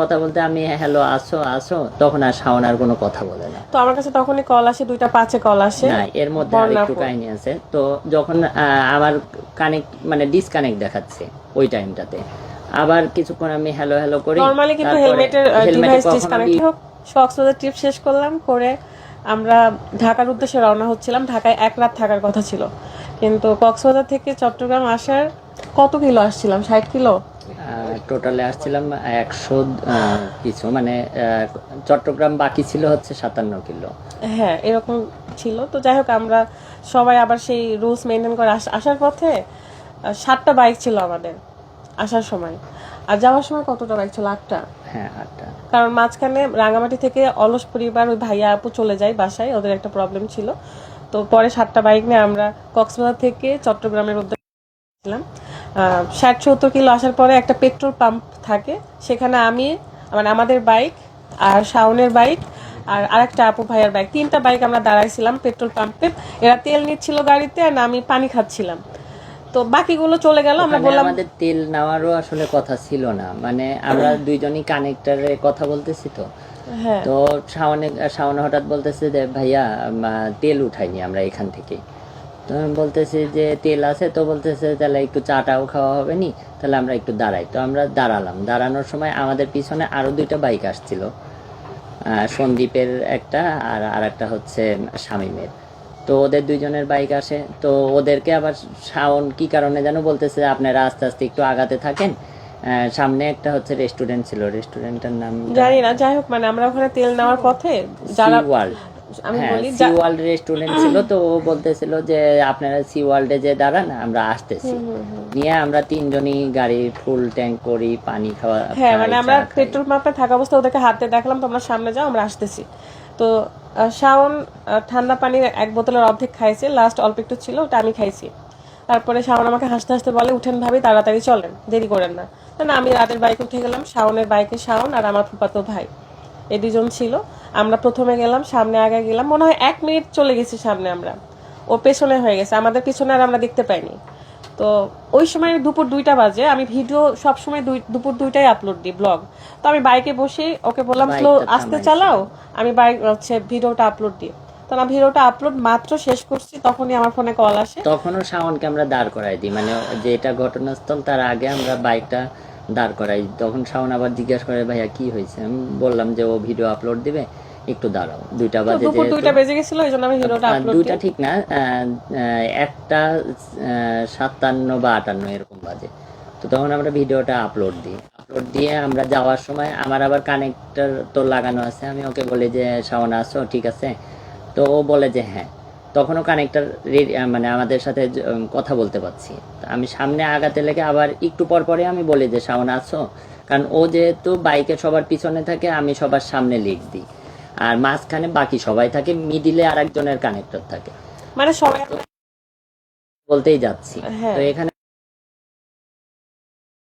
কথা বলতে আমি হ্যালো আসো আসো। তখন আর শাওন আর কোনো কথা বলে না। তো আমার কাছে তখনই কল আসে দুইটা পাঁচে কল আসে। না এর মধ্যে আর একটু কাহিনী আছে। তো যখন আমার কানেক্ট মানে ডিসকানেক্ট দেখাচ্ছে ওই টাইমটাতে আবার কিছুক্ষণ আমি হ্যালো হ্যালো করি। নরমালি কিন্তু হেলমেটের ডিভাইস ডিসকানেক্ট হোক। কক্সবাজার ট্রিপ শেষ করলাম করে আমরা ঢাকার উদ্দেশ্যে রওনা হচ্ছিলাম। ঢাকায় এক রাত থাকার কথা ছিল। কিন্তু কক্সবাজার থেকে চট্টগ্রাম আসার কত কিলো আসছিলাম? ষাট কিলো? টোটালে আসছিলাম একশো কিছু মানে চট্টগ্রাম বাকি ছিল হচ্ছে সাতান্ন কিলো। হ্যাঁ এরকম ছিল। তো যাই হোক আমরা সবাই আবার সেই রুলস মেনটেন করে আস- আসার পথে সাতটা বাইক ছিল আমাদের আসার সময়। আর যাওয়ার সময় কতটা বাইক ছিল? আটটা। হ্যাঁ আটটা। কারণ মাঝখানে রাঙামাটি থেকে অলস পরিবার ওই ভাইয়া আপু চলে যায় বাসায় ওদের একটা প্রবলেম ছিল। তো পরে সাতটা বাইক নিয়ে আমরা কক্সবাজার থেকে চট্টগ্রামের উদ্দেশ্যে ষাট সত্তর কিলো আসার পরে একটা পেট্রোল পাম্প থাকে। সেখানে আমি মানে আমাদের বাইক আর শাওনের বাইক আর আরেকটা আপু ভাইয়ার বাইক তিনটা বাইক আমরা দাঁড়াইছিলাম পেট্রোল পাম্পে। এরা তেল নিচ্ছিল গাড়িতে আর আমি পানি খাচ্ছিলাম। তো বাকিগুলো চলে গেল আমরা বললাম আমাদের তেল নেওয়ারও আসলে কথা ছিল না। মানে আমরা দুইজনই কানেক্টারে কথা বলতেছি তো। হ্যাঁ। তো শাওনে শাওনে হঠাৎ বলতেছে যে ভাইয়া তেল উঠাইনি আমরা এখান থেকে তো আমি বলতেছি যে তেল আছে তো বলতেছে তাহলে একটু চাটাও খাওয়া হবে নি তাহলে আমরা একটু দাঁড়াই। তো আমরা দাঁড়ালাম। দাঁড়ানোর সময় আমাদের পিছনে আরও দুইটা বাইক আসছিল সন্দীপের একটা আর আর একটা হচ্ছে শামীমের। তো ওদের দুইজনের বাইক আসে তো ওদেরকে আবার শাওন কি কারণে যেন বলতেছে যে আপনারা আস্তে আস্তে একটু আগাতে থাকেন। সামনে একটা হচ্ছে রেস্টুরেন্ট ছিল। রেস্টুরেন্টের নাম জানি না যাই হোক মানে আমরা ওখানে তেল নেওয়ার পথে যারা আমি হ্যাঁ বলি সি ওয়ার্ল্ড রেস্টুরেন্ট ছিল তো ও বলতেছিল যে আপনারা সি ওয়ার্ল্ডে যে দাঁড়ান আমরা আসতেছি। নিয়ে আমরা তিনজনই গাড়ি ফুল ট্যাঙ্ক করি পানি খাওয়া হ্যাঁ মানে আমরা পেট্রোল পাম্পে থাকা অবস্থা ওদেরকে হাতে দেখালাম তোমরা সামনে যাও আমরা আসতেছি। তো শাওন ঠান্ডা পানির এক বোতলের অর্ধেক খাইছে লাস্ট অল্প একটু ছিল ওটা আমি খাইছি। তারপরে শাওন আমাকে হাসতে হাসতে বলে উঠেন ভাবি তাড়াতাড়ি চলেন দেরি করেন না। না, না আমি রাতের বাইকে উঠে গেলাম শাওনের বাইকে শাওন আর আমার ফুপাতো ভাই। এই দুজন ছিল। আমরা প্রথমে গেলাম সামনে আগে গেলাম। মনে হয় এক মিনিট চলে গেছি সামনে আমরা। ও পেছনে হয়ে গেছে। আমাদের পিছনে আর আমরা দেখতে পাইনি। তো ওই সময় দুপুর দুইটা বাজে। আমি ভিডিও সব সময় দুপুর দুইটাই আপলোড দিই ব্লগ তো আমি বাইকে বসে ওকে বললাম স্লো আস্তে চালাও? আমি বাইক হচ্ছে ভিডিওটা আপলোড দিই। তো আমি ভিডিওটা আপলোড মাত্র শেষ করছি তখনই আমার ফোনে কল আসে। তখনও শাওনকে আমরা দাঁড় করাই দিই। মানে যেটা ঘটনাস্থল তার আগে আমরা বাইকটা দাঁড় করাই। তখন শাওন আবার জিজ্ঞাসা করে ভাইয়া কি হয়েছে? আমি বললাম যে ও ভিডিও আপলোড দিবে একটু দাঁড়াও। দুইটা বাজে যেহেতু দুইটা বেজে গেছিল এই জন্য আমি ভিডিওটা আপলোড দুইটা ঠিক না একটা সাতান্ন বা আটান্ন এরকম বাজে। তো তখন আমরা ভিডিওটা আপলোড দিই। আপলোড দিয়ে আমরা যাওয়ার সময় আমার আবার কানেক্টর তো লাগানো আছে। আমি ওকে বলি যে শাওন আসো ঠিক আছে? তো ও বলে যে হ্যাঁ। তখনও কানেক্টার মানে আমাদের সাথে কথা বলতে পারছি। আমি সামনে আগাতে লেগে আবার একটু পর পরে আমি বলি যে শাওন আছো কারণ ও যেহেতু বাইকে সবার পিছনে থাকে আমি সবার সামনে লিখ দিই। আর মাঝখানে বাকি সবাই থাকে মিডিলে আর একজনের কানেক্টর থাকে। মানে সবাই বলতেই যাচ্ছি। হ্যাঁ। তো এখানে